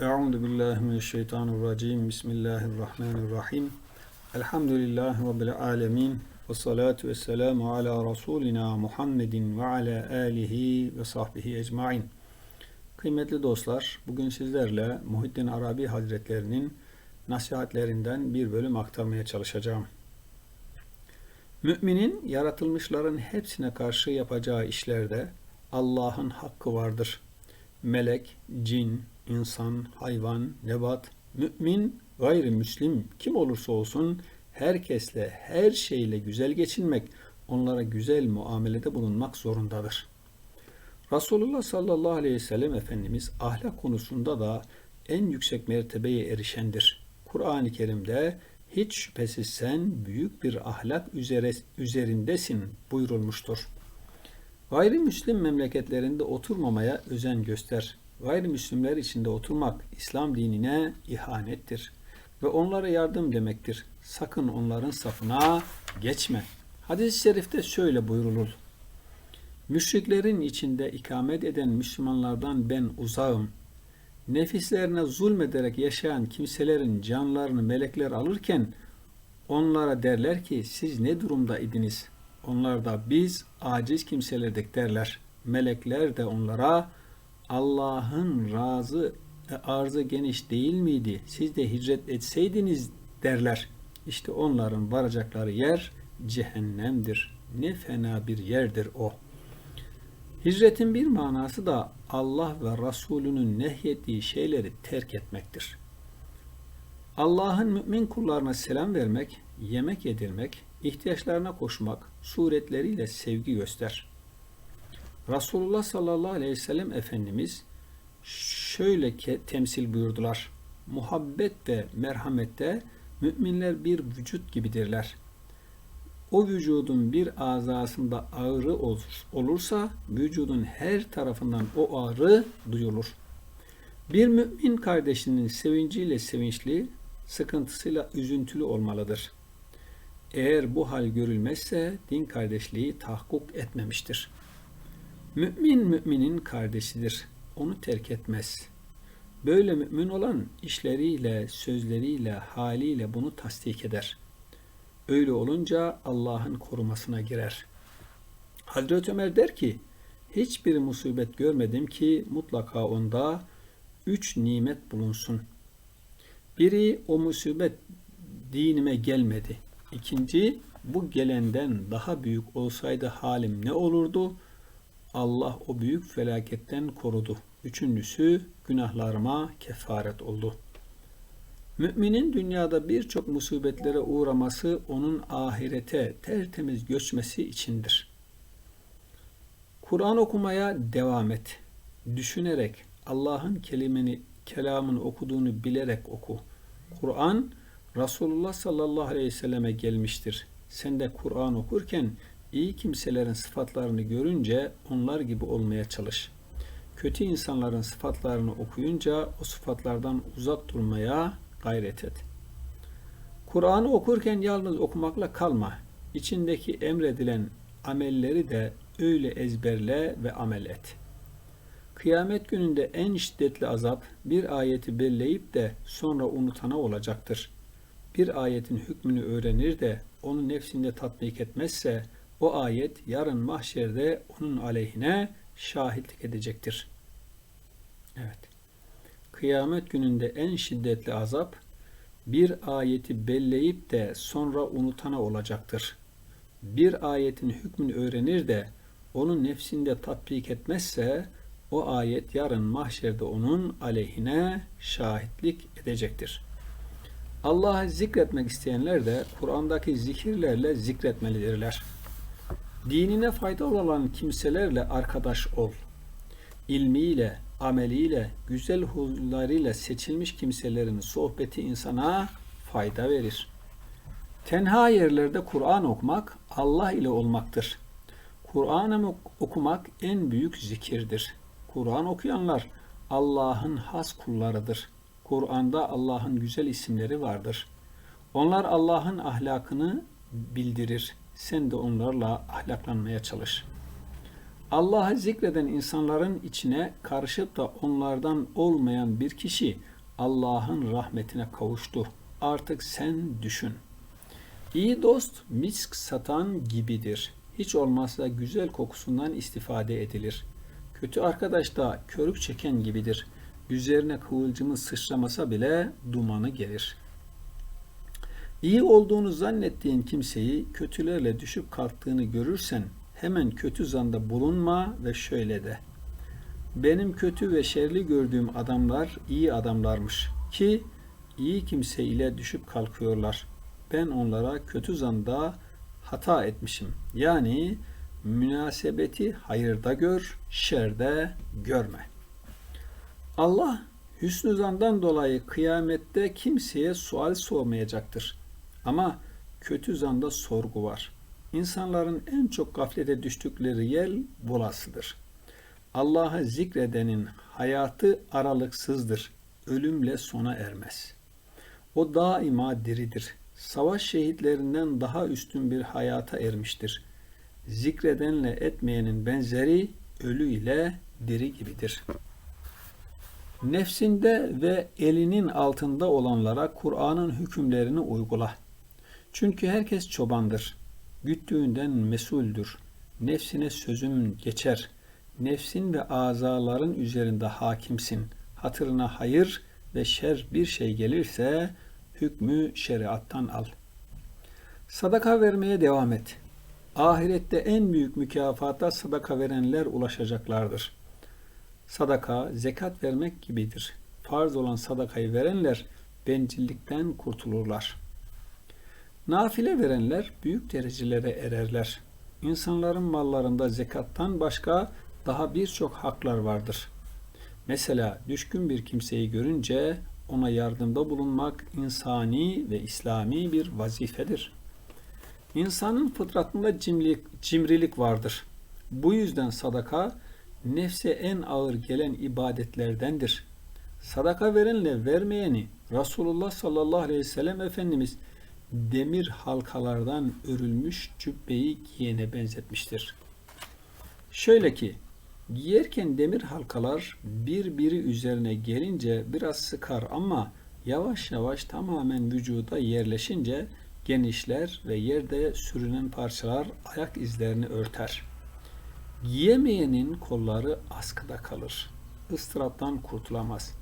Euzu billahi mineşşeytanirracim. Bismillahirrahmanirrahim. Elhamdülillahi rabbil alamin. Ve salatu vesselamu ala rasulina Muhammedin ve ala alihi ve sahbihi ecmaîn. Kıymetli dostlar, bugün sizlerle Muhittin Arabi Hazretlerinin nasihatlerinden bir bölüm aktarmaya çalışacağım. Müminin yaratılmışların hepsine karşı yapacağı işlerde Allah'ın hakkı vardır. Melek, cin, insan, hayvan, nebat, mümin, gayrimüslim kim olursa olsun herkesle, her şeyle güzel geçinmek, onlara güzel muamelede bulunmak zorundadır. Resulullah sallallahu aleyhi ve sellem Efendimiz ahlak konusunda da en yüksek mertebeye erişendir. Kur'an-ı Kerim'de hiç şüphesiz sen büyük bir ahlak üzere, üzerindesin buyurulmuştur. Gayrimüslim memleketlerinde oturmamaya özen göster. Gayrimüslimler içinde oturmak İslam dinine ihanettir ve onlara yardım demektir. Sakın onların safına geçme. Hadis-i şerifte şöyle buyurulur. Müşriklerin içinde ikamet eden Müslümanlardan ben uzağım. Nefislerine zulmederek yaşayan kimselerin canlarını melekler alırken onlara derler ki siz ne durumda idiniz? Onlar da biz aciz kimselerdik derler. Melekler de onlara Allah'ın razı e, arzı geniş değil miydi? Siz de hicret etseydiniz derler. İşte onların varacakları yer cehennemdir. Ne fena bir yerdir o. Hicretin bir manası da Allah ve Resulünün nehyettiği şeyleri terk etmektir. Allah'ın mümin kullarına selam vermek, yemek yedirmek, ihtiyaçlarına koşmak suretleriyle sevgi göster. Resulullah sallallahu aleyhi ve sellem Efendimiz şöyle ke temsil buyurdular. Muhabbet ve merhamette müminler bir vücut gibidirler. O vücudun bir azasında ağrı olursa vücudun her tarafından o ağrı duyulur. Bir mümin kardeşinin sevinciyle sevinçli, sıkıntısıyla üzüntülü olmalıdır. Eğer bu hal görülmezse din kardeşliği tahakkuk etmemiştir. Mümin müminin kardeşidir. Onu terk etmez. Böyle mümin olan işleriyle, sözleriyle, haliyle bunu tasdik eder. Öyle olunca Allah'ın korumasına girer. Hazreti Ömer der ki, hiçbir musibet görmedim ki mutlaka onda üç nimet bulunsun. Biri o musibet dinime gelmedi. İkinci bu gelenden daha büyük olsaydı halim ne olurdu? Allah o büyük felaketten korudu. Üçüncüsü günahlarıma kefaret oldu. Müminin dünyada birçok musibetlere uğraması onun ahirete tertemiz göçmesi içindir. Kur'an okumaya devam et. Düşünerek Allah'ın kelimeni, kelamını okuduğunu bilerek oku. Kur'an Resulullah sallallahu aleyhi ve selleme gelmiştir. Sen de Kur'an okurken iyi kimselerin sıfatlarını görünce onlar gibi olmaya çalış. Kötü insanların sıfatlarını okuyunca o sıfatlardan uzak durmaya gayret et. Kur'an'ı okurken yalnız okumakla kalma. İçindeki emredilen amelleri de öyle ezberle ve amel et. Kıyamet gününde en şiddetli azap bir ayeti belleyip de sonra unutana olacaktır. Bir ayetin hükmünü öğrenir de onu nefsinde tatbik etmezse o ayet yarın mahşerde onun aleyhine şahitlik edecektir. Evet. Kıyamet gününde en şiddetli azap bir ayeti belleyip de sonra unutana olacaktır. Bir ayetin hükmünü öğrenir de onun nefsinde tatbik etmezse o ayet yarın mahşerde onun aleyhine şahitlik edecektir. Allah'ı zikretmek isteyenler de Kur'an'daki zikirlerle zikretmelidirler. Dinine faydalı olan kimselerle arkadaş ol. İlmiyle, ameliyle, güzel huylarıyla seçilmiş kimselerin sohbeti insana fayda verir. Tenha yerlerde Kur'an okumak Allah ile olmaktır. Kur'an'ı okumak en büyük zikirdir. Kur'an okuyanlar Allah'ın has kullarıdır. Kur'an'da Allah'ın güzel isimleri vardır. Onlar Allah'ın ahlakını bildirir. Sen de onlarla ahlaklanmaya çalış. Allah'ı zikreden insanların içine karışıp da onlardan olmayan bir kişi Allah'ın rahmetine kavuştu. Artık sen düşün. İyi dost misk satan gibidir. Hiç olmazsa güzel kokusundan istifade edilir. Kötü arkadaş da körük çeken gibidir. Üzerine kıvılcımın sıçramasa bile dumanı gelir. İyi olduğunu zannettiğin kimseyi kötülerle düşüp kalktığını görürsen hemen kötü zanda bulunma ve şöyle de. Benim kötü ve şerli gördüğüm adamlar iyi adamlarmış ki iyi kimse ile düşüp kalkıyorlar. Ben onlara kötü zanda hata etmişim. Yani münasebeti hayırda gör, şerde görme. Allah hüsnü zandan dolayı kıyamette kimseye sual sormayacaktır. Ama kötü zanda sorgu var. İnsanların en çok gaflete düştükleri yer bulasıdır. Allah'ı zikredenin hayatı aralıksızdır. Ölümle sona ermez. O daima diridir. Savaş şehitlerinden daha üstün bir hayata ermiştir. Zikredenle etmeyenin benzeri ölü ile diri gibidir. Nefsinde ve elinin altında olanlara Kur'an'ın hükümlerini uygula. Çünkü herkes çobandır. Güttüğünden mesuldür. Nefsine sözüm geçer. Nefsin ve azaların üzerinde hakimsin. Hatırına hayır ve şer bir şey gelirse hükmü şeriattan al. Sadaka vermeye devam et. Ahirette en büyük mükafata sadaka verenler ulaşacaklardır. Sadaka, zekat vermek gibidir. Farz olan sadakayı verenler bencillikten kurtulurlar. Nafile verenler büyük derecelere ererler. İnsanların mallarında zekattan başka daha birçok haklar vardır. Mesela düşkün bir kimseyi görünce ona yardımda bulunmak insani ve İslami bir vazifedir. İnsanın fıtratında cimrilik, cimrilik vardır. Bu yüzden sadaka nefse en ağır gelen ibadetlerdendir. Sadaka verenle vermeyeni Resulullah sallallahu aleyhi ve sellem Efendimiz demir halkalardan örülmüş cübbeyi giyene benzetmiştir. Şöyle ki Giyerken demir halkalar birbiri üzerine gelince biraz sıkar ama yavaş yavaş tamamen vücuda yerleşince genişler ve yerde sürünen parçalar ayak izlerini örter. Giyemeyenin kolları askıda kalır. Istıraptan kurtulamaz.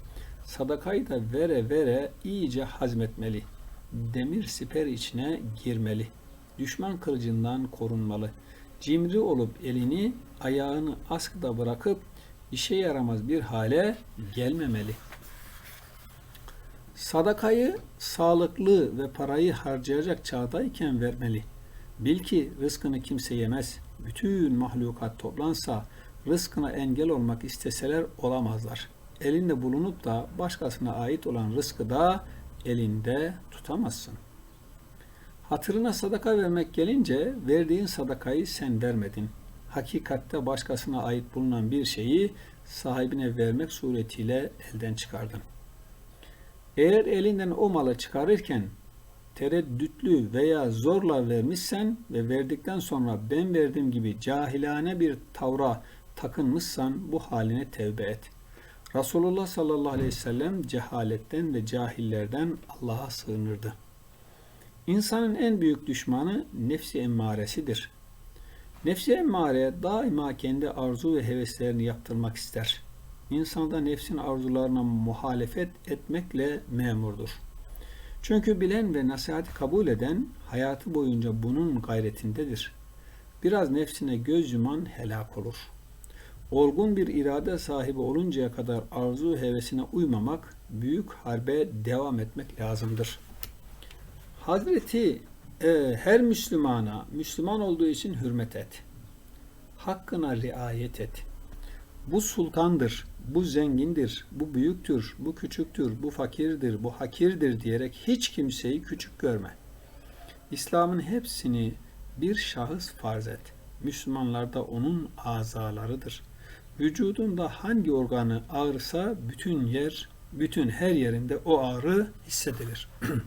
Sadakayı da vere vere iyice hazmetmeli. Demir siper içine girmeli. Düşman kılıcından korunmalı.'' cimri olup elini ayağını askıda bırakıp işe yaramaz bir hale gelmemeli. Sadakayı sağlıklı ve parayı harcayacak çağdayken vermeli. Bil ki rızkını kimse yemez. Bütün mahlukat toplansa rızkına engel olmak isteseler olamazlar. Elinde bulunup da başkasına ait olan rızkı da elinde tutamazsın. Hatırına sadaka vermek gelince verdiğin sadakayı sen vermedin. Hakikatte başkasına ait bulunan bir şeyi sahibine vermek suretiyle elden çıkardın. Eğer elinden o malı çıkarırken tereddütlü veya zorla vermişsen ve verdikten sonra ben verdim gibi cahilane bir tavra takınmışsan bu haline tevbe et. Resulullah sallallahu aleyhi ve sellem cehaletten ve cahillerden Allah'a sığınırdı. İnsanın en büyük düşmanı nefsi emmaresidir. Nefsi emmare daima kendi arzu ve heveslerini yaptırmak ister. İnsan da nefsin arzularına muhalefet etmekle memurdur. Çünkü bilen ve nasihati kabul eden hayatı boyunca bunun gayretindedir. Biraz nefsine göz yuman helak olur. Olgun bir irade sahibi oluncaya kadar arzu hevesine uymamak, büyük harbe devam etmek lazımdır.'' Hazreti e, her Müslümana Müslüman olduğu için hürmet et. Hakkına riayet et. Bu sultandır, bu zengindir, bu büyüktür, bu küçüktür, bu fakirdir, bu hakirdir diyerek hiç kimseyi küçük görme. İslam'ın hepsini bir şahıs farz et. Müslümanlar da onun azalarıdır. Vücudunda hangi organı ağrısa bütün yer, bütün her yerinde o ağrı hissedilir.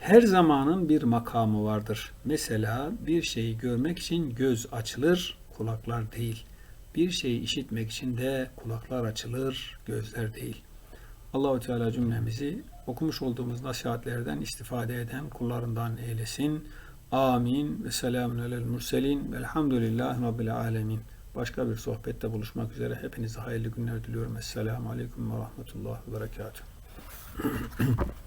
Her zamanın bir makamı vardır. Mesela bir şeyi görmek için göz açılır, kulaklar değil. Bir şeyi işitmek için de kulaklar açılır, gözler değil. Allahu Teala cümlemizi okumuş olduğumuz nasihatlerden istifade eden kullarından eylesin. Amin ve selamun alel murselin velhamdülillahi rabbil alemin. Başka bir sohbette buluşmak üzere hepinize hayırlı günler diliyorum. Esselamu aleyküm ve rahmetullah ve berekatuhu.